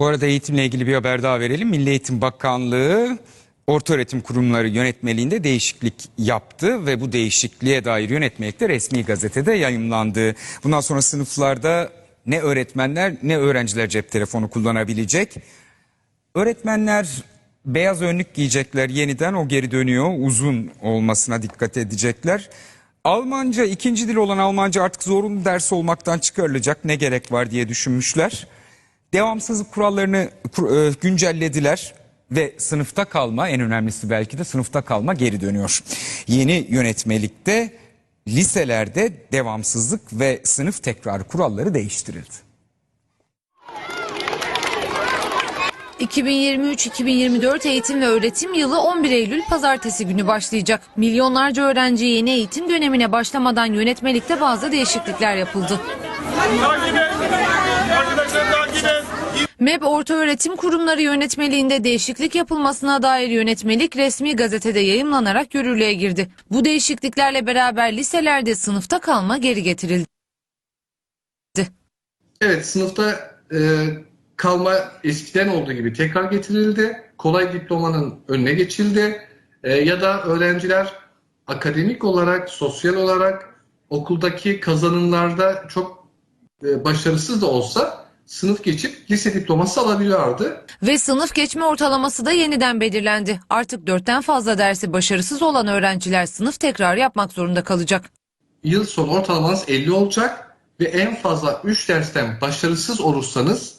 Bu arada eğitimle ilgili bir haber daha verelim. Milli Eğitim Bakanlığı Ortaöğretim Kurumları yönetmeliğinde değişiklik yaptı ve bu değişikliğe dair yönetmelik de resmi gazetede yayımlandı. Bundan sonra sınıflarda ne öğretmenler ne öğrenciler cep telefonu kullanabilecek. Öğretmenler beyaz önlük giyecekler yeniden o geri dönüyor uzun olmasına dikkat edecekler. Almanca ikinci dil olan Almanca artık zorunlu ders olmaktan çıkarılacak ne gerek var diye düşünmüşler. Devamsızlık kurallarını kur- e, güncellediler ve sınıfta kalma en önemlisi belki de sınıfta kalma geri dönüyor. Yeni yönetmelikte liselerde devamsızlık ve sınıf tekrar kuralları değiştirildi. 2023-2024 eğitim ve öğretim yılı 11 Eylül pazartesi günü başlayacak. Milyonlarca öğrenci yeni eğitim dönemine başlamadan yönetmelikte bazı değişiklikler yapıldı. Takip et. Arkadaşlar takip et. MEB Ortaöğretim Kurumları yönetmeliğinde değişiklik yapılmasına dair yönetmelik resmi gazetede yayımlanarak yürürlüğe girdi. Bu değişikliklerle beraber liselerde sınıfta kalma geri getirildi. Evet sınıfta e, kalma eskiden olduğu gibi tekrar getirildi. Kolay diplomanın önüne geçildi. E, ya da öğrenciler akademik olarak, sosyal olarak okuldaki kazanımlarda çok başarısız da olsa sınıf geçip lise diploması alabiliyorlardı. Ve sınıf geçme ortalaması da yeniden belirlendi. Artık dörtten fazla dersi başarısız olan öğrenciler sınıf tekrar yapmak zorunda kalacak. Yıl sonu ortalamanız 50 olacak ve en fazla 3 dersten başarısız olursanız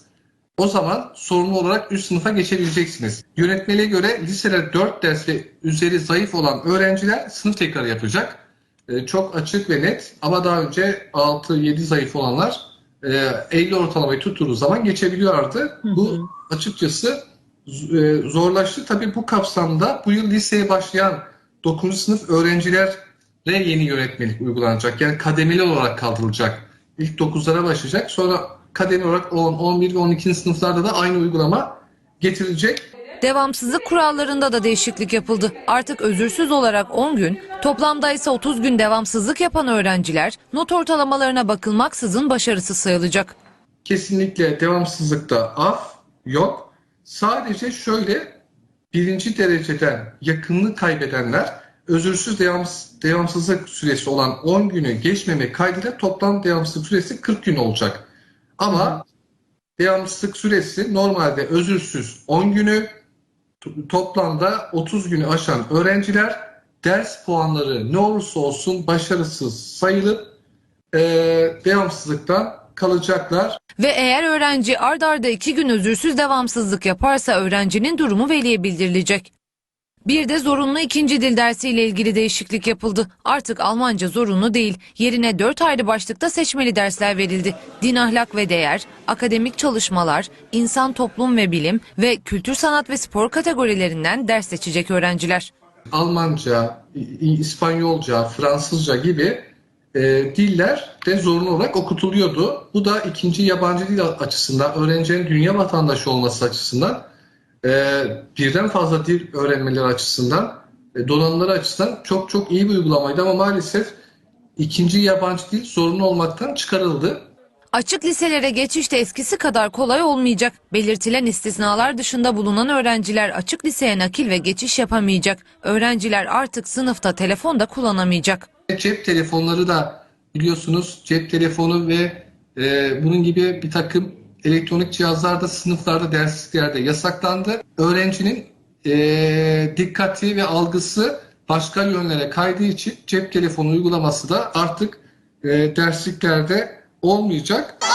o zaman sorumlu olarak üst sınıfa geçebileceksiniz. Yönetmeliğe göre lisede 4 ders ve üzeri zayıf olan öğrenciler sınıf tekrarı yapacak. Ee, çok açık ve net ama daha önce 6-7 zayıf olanlar e, 50 ortalamayı tuttuğu zaman geçebiliyorlardı. Bu açıkçası e, zorlaştı. Tabii bu kapsamda bu yıl liseye başlayan 9. sınıf öğrencilere yeni yönetmelik uygulanacak. Yani kademeli olarak kaldırılacak. İlk 9'lara başlayacak. Sonra kademeli olarak 10, 11 ve 12. sınıflarda da aynı uygulama getirilecek. Devamsızlık kurallarında da değişiklik yapıldı. Artık özürsüz olarak 10 gün, toplamda ise 30 gün devamsızlık yapan öğrenciler not ortalamalarına bakılmaksızın başarısız sayılacak. Kesinlikle devamsızlıkta af yok. Sadece şöyle birinci dereceden yakınlık kaybedenler özürsüz devams, devamsızlık süresi olan 10 günü geçmeme kaydıyla toplam devamsızlık süresi 40 gün olacak. Ama devamsızlık süresi normalde özürsüz 10 günü toplamda 30 günü aşan öğrenciler ders puanları ne olursa olsun başarısız sayılıp eee devamsızlıktan kalacaklar. Ve eğer öğrenci ard arda 2 gün özürsüz devamsızlık yaparsa öğrencinin durumu veliye bildirilecek. Bir de zorunlu ikinci dil dersiyle ilgili değişiklik yapıldı. Artık Almanca zorunlu değil. Yerine 4 ayrı başlıkta seçmeli dersler verildi. Din, ahlak ve değer, akademik çalışmalar, insan, toplum ve bilim ve kültür, sanat ve spor kategorilerinden ders seçecek öğrenciler. Almanca, İspanyolca, Fransızca gibi e, diller de zorunlu olarak okutuluyordu. Bu da ikinci yabancı dil açısından, öğrencilerin dünya vatandaşı olması açısından, e, birden fazla dil öğrenmeleri açısından, e, donanımları açısından çok çok iyi bir uygulamaydı ama maalesef ikinci yabancı dil zorunlu olmaktan çıkarıldı. Açık liselere geçiş de eskisi kadar kolay olmayacak. Belirtilen istisnalar dışında bulunan öğrenciler açık liseye nakil ve geçiş yapamayacak. Öğrenciler artık sınıfta telefon da kullanamayacak. Cep telefonları da biliyorsunuz cep telefonu ve e, bunun gibi bir takım elektronik cihazlar da sınıflarda, dersliklerde yasaklandı. Öğrencinin e, dikkati ve algısı başka yönlere kaydığı için cep telefonu uygulaması da artık e, dersliklerde olmayacak.